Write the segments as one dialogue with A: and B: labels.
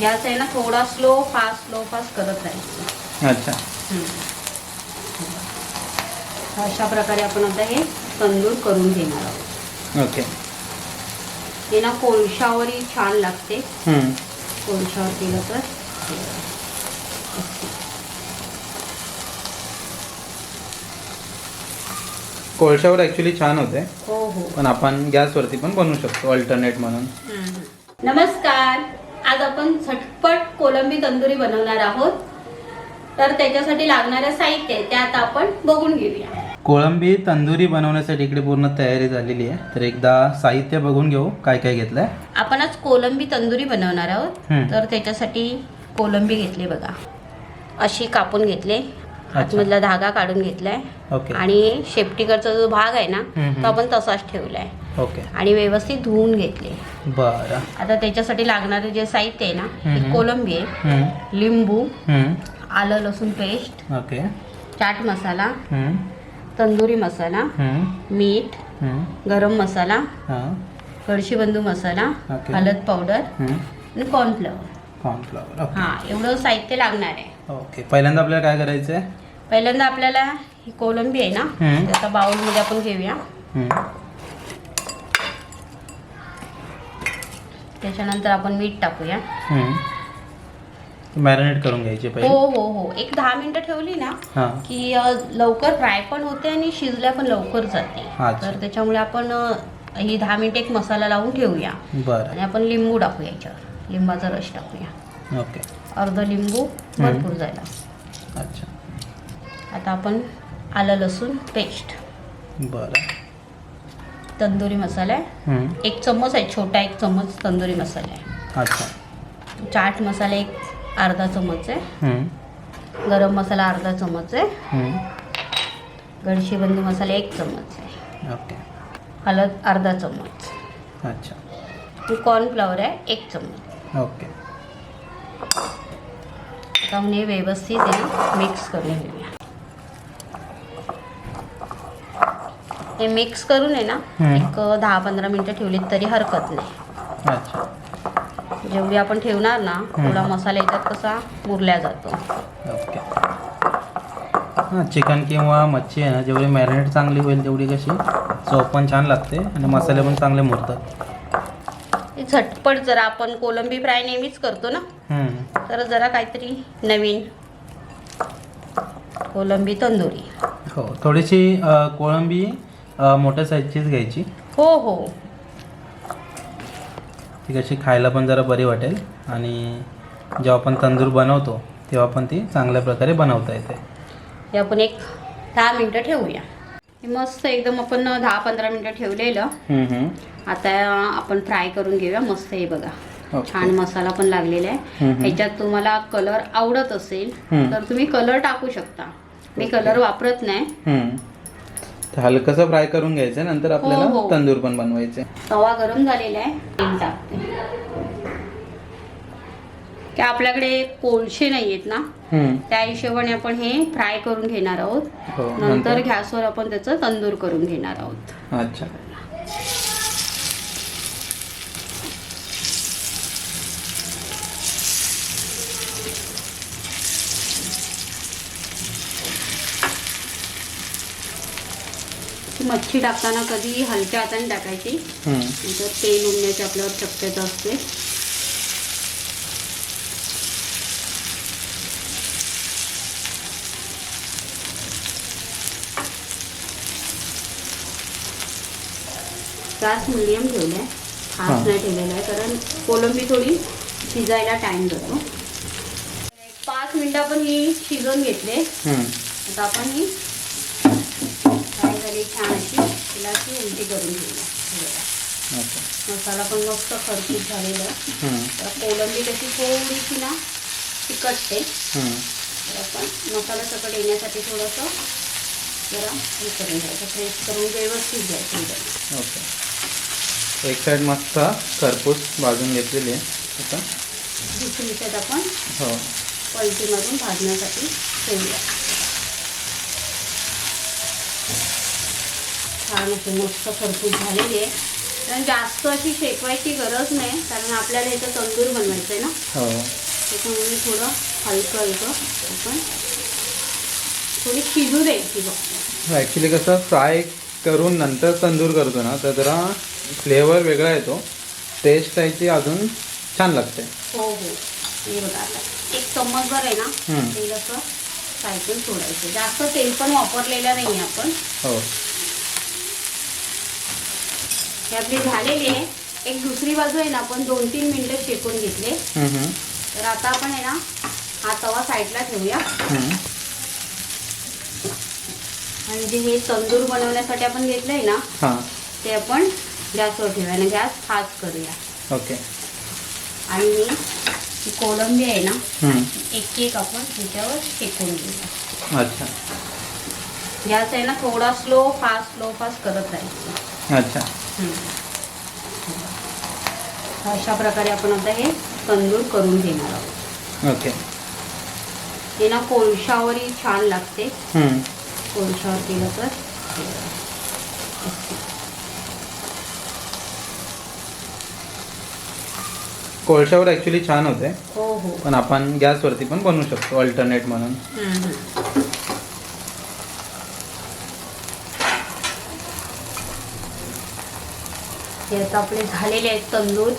A: Gas आहे ना थोडा स्लो फास्ट स्लो फास्ट करत राहायचं.
B: अच्छा.
A: अशा प्रकारे आपण आता हे तंदूर करून घेणार आहोत.
B: ओके.
A: हे ना कोळशावरही छान लागते. कोळशावर केलं तर.
B: कोळशावर ॲक्च्युली छान होते.
A: हो हो.
B: पण आपण गॅसवरती पण बनवू शकतो अल्टरनेट म्हणून.
A: नमस्कार. आपण झटपट कोलंबी तंदुरी बनवणार आहोत. तर त्याच्यासाठी लागणारं साहित्य आहे ते आता आपण बघून घेऊया.
B: कोळंबी तंदुरी बनवण्यासाठी इकडे पूर्ण तयारी झालेली आहे. तर एकदा साहित्य बघून घेऊ काय काय घेतलंय.
A: आपण आज कोलंबी तंदुरी बनवणार आहोत.
B: हम्म.
A: तर त्याच्यासाठी कोलंबी घेतली बघा. अशी कापून घेतले. आतमधला धागा काढून घेतलाय.
B: ओके.
A: आणि शेपटीकडचा जो भाग आहे ना
B: हम्म.
A: तो आपण तसाच ठेवलाय.
B: ओके
A: आणि व्यवस्थित धुवून घेतले
B: बरं
A: आता त्याच्यासाठी लागणारे जे साहित्य आहे ना. ते कोलंबी आहे. लिंबू. आलं लसूण पेस्ट
B: ओके
A: चाट मसाला. तंदुरी मसाला. मीठ. गरम मसाला
B: हां
A: कळशीबंधू मसाला. हळद पावडर. आणि कॉर्नफ्लॉवर
B: कॉर्नफ्लॉवर
A: हा एवढं साहित्य लागणार आहे
B: ओके पहिल्यांदा आपल्याला काय करायचं आहे
A: पहिल्यांदा आपल्याला ही कोलंबी आहे ना. त्याचा बाउलमध्ये आपण घेऊया त्याच्यानंतर आपण मीठ टाकूया.
B: मॅरिनेट करून घ्यायची
A: हो
B: पहिले.
A: हो हो एक दहा मिनिटं ठेवली ना की लवकर फ्राय पण होते आणि शिजल्या पण लवकर जाते. तर त्याच्यामुळे आपण ही दहा मिनिटं एक मसाला लावून ठेवूया.
B: बरं.
A: आणि आपण लिंबू टाकूया याच्यावर. लिंबाचा रस टाकूया.
B: ओके.
A: अर्ध लिंबू भरपूर जायला
B: अच्छा.
A: आता आपण आलं लसूण पेस्ट
B: बरं.
A: तंदुरी मसाला आहे.
B: हम्म.
A: एक चम्मच आहे छोटा एक चम्मच तंदुरी मसाला आहे.
B: अच्छा.
A: चाट मसाला एक अर्धा चम्मच आहे.
B: हम्म.
A: गरम मसाला अर्धा चम्मच आहे.
B: हम्म.
A: गडशीबंदी मसाला एक चम्मच आहे.
B: ओके.
A: हळद अर्धा चम्मच.
B: अच्छा.
A: कॉर्नफ्लॉवर आहे एक चम्मच.
B: ओके.
A: आता हे व्यवस्थित आहे मिक्स करून घेऊया. हे मिक्स करून आहे ना. एक दहा पंधरा मिनटं ठेवलीत तरी हरकत नाही.
B: अच्छा.
A: जेवढी आपण ठेवणार ना थोडा मसाला याच्यात कसा मुरल्या जातो.
B: ओके. हां चिकन किंवा मच्छी आहे ना जेवढी मॅरिनेट चांगली होईल तेवढी कशी चव पण छान लागते आणि मसाले पण चांगले मुरतात.
A: झटपट जरा आपण कोलंबी फ्राय नेहमीच करतो ना. तर जरा काहीतरी नवीन कोलंबी तंदुरी.
B: हो थोडीशी कोळंबी मोठ्या साईजचीच घ्यायची.
A: हो हो.
B: ती कशी खायला पण जरा बरी वाटेल आणि जेव्हा आपण तंदूर बनवतो तेव्हा पण ती चांगल्या प्रकारे बनवता येते.
A: हे आपण एक दहा मिनटं ठेवूया. मस्त एकदम आपण दहा पंधरा मिनटं ठेवलेलं. आता आपण फ्राय करून घेऊया. मस्त हे बघा. छान मसाला पण लागलेला आहे. ह्याच्यात तुम्हाला कलर आवडत असेल. तर तुम्ही कलर टाकू शकता. मी कलर वापरत नाही.
B: हलकंसं फ्राय करून घ्यायचं नंतर आपल्याला
A: हो.
B: तंदूर पण बनवायचे.
A: तवा गरम झालेला आहे. तेल टाकते. की आपल्याकडे कोळशे नाही आहेत ना?
B: हम्म.
A: त्या हिशोबाने आपण हे फ्राय करून घेणार आहोत.
B: हो
A: नंतर
B: नंतर?
A: गॅसवर आपण त्याचं तंदूर करून घेणार आहोत.
B: अच्छा.
A: मच्छी टाकताना कधी हलक्या हाताने टाकायची. नंतर तेल उडण्याची आपल्यावर शक्यता असते गॅस मिडियम ठेवलाय
B: हां.
A: फास्ट नाही ठेवलेला आहे कारण कोलंबी थोडी शिजायला टाइम जातो पाच मिनिटं आपण ही शिजवून घेतले. आता आपण ही फ्राय झाली छान अशी तिला उलटी करून घेऊया. मसाला पण मस्त खरपूस झालेला. तर कोलंबी कशी थोडीशी ना
B: हम्म.
A: तर आपण मसाला सकट येण्यासाठी थोडंसं जरा हे करून घ्यायचं. फ्रेश करून व्यवस्थित घ्यायचं.
B: ओके. एक साईड मस्त खरपूस भाजून घेतलेली आहे. आता.
A: दुसरी साईड आपण
B: हो.
A: पलटीमधून भाजण्यासाठी ठेवूया. छान अशी मस्त खरपूस झालेली आहे. कारण जास्त अशी शेकवायची गरज नाही कारण आपल्याला इथं तंदूर बनवायचं आहे ना.
B: हो.
A: त्याच्यामुळे थोडं हलकं हलकं आपण थोडी शिजू द्यायची फक्त
B: ॲक्च्युली कसं फ्राय करून नंतर तंदूर करतो ना तर जरा फ्लेवर वेगळा येतो. टेस्ट त्याची अजून छान लागते.
A: हो हो. हे बघा आता. एक चम्मचभर आहे ना. तेल असं सायकल सोडायचं. जास्त तेल पण वापरलेलं नाही आपण.
B: हो.
A: हे आपली झालेली आहे. एक दुसरी बाजू आहे ना आपण दोन तीन मिनटं शेकून घेतले. तर आता आपण आहे ना हा तवा साईडला ठेवूया.
B: हम्म.
A: आणि जे हे तंदूर बनवण्यासाठी आपण घेतलंय ना
B: हां.
A: ते आपण गॅसवर ठेवूया आणि गॅस फास्ट करूया.
B: ओके.
A: आणि ही कोलंबी आहे ना. एक एक आपण त्याच्यावर शेकून घेऊया.
B: अच्छा.
A: गॅस आहे ना थोडा स्लो फास्ट स्लो फास्ट करत राहायचं.
B: अच्छा.
A: अशा प्रकारे आपण आता हे तंदूर करून घेणार आहोत.
B: ओके.
A: हे ना कोळशावरही छान लागते. कोळशावर केलं तर
B: कोळशावर ॲक्च्युली छान होते.
A: हो हो.
B: पण आपण गॅसवरती पण बनवू शकतो अल्टरनेट म्हणून
A: हम्म, हम्म. हे आता आपले झालेले आहेत तंदूर.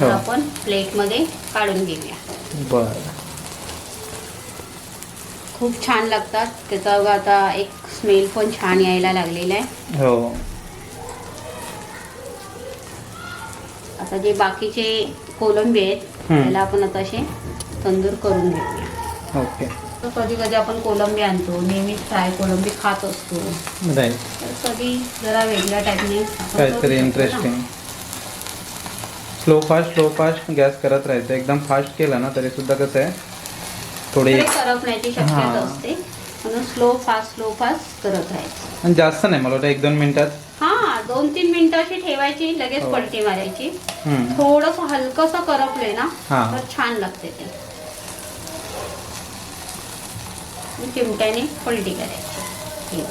A: तर
B: हो.
A: आपण प्लेटमध्ये काढून घेऊया.
B: बरं.
A: खूप छान लागतात. त्याचा बघा आता एक स्मेल पण छान यायला लागलेला आहे.
B: हो.
A: आता जे बाकीचे कोलंबी आहेत
B: हम्म.
A: त्याला आपण आता असे तंदूर करून घेऊया.
B: ओके.
A: तर कधी कधी आपण कोलंबी आणतो नेहमी फ्राय कोलंबी खात असतो
B: राईट
A: तर कधी जरा वेगळ्या टाईपने
B: काहीतरी. Interesting slow fast slow fast gas करत राहायचं एकदम फास्ट केला ना तरी सुद्धा कसं आहे थोडी
A: करपण्याची शक्यता. असते म्हणून स्लो फास्ट स्लो फास्ट करत राहायचं
B: आणि जास्त नाही मला वाटतं एक दोन मिनिटात
A: हा दोन तीन मिनिटं अशी ठेवायची लगेच
B: हो.
A: पलटी मारायची. थोडस हलकस करपले ना. तर छान लागते ते आणि चिमट्याने पलटी करायची हे.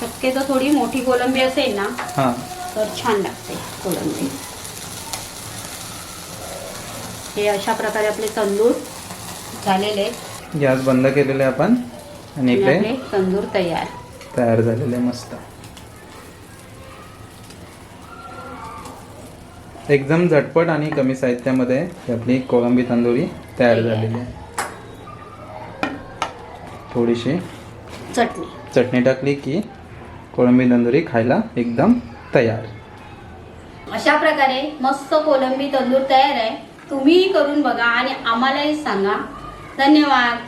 A: शक्यतो थोडी मोठी कोलंबी असेल ना
B: हां.
A: तर छान लागते कोलंबी. हे अशा प्रकारे आपले तंदूर झालेले.
B: गॅस बंद केलेले आपण. आणि इकडे
A: तंदूर तयार.
B: तयार झालेले मस्त. एकदम झटपट आणि कमी साहित्यामध्ये आपली कोळंबी तंदुरी. तयार झालेली आहे. थोडीशी
A: चटणी.
B: चटणी टाकली की कोळंबी तंदुरी खायला एकदम तयार.
A: अशा प्रकारे मस्त कोलंबी तंदूर तयार आहे. तुम्हीही करून बघा आणि आम्हालाही सांगा. धन्यवाद.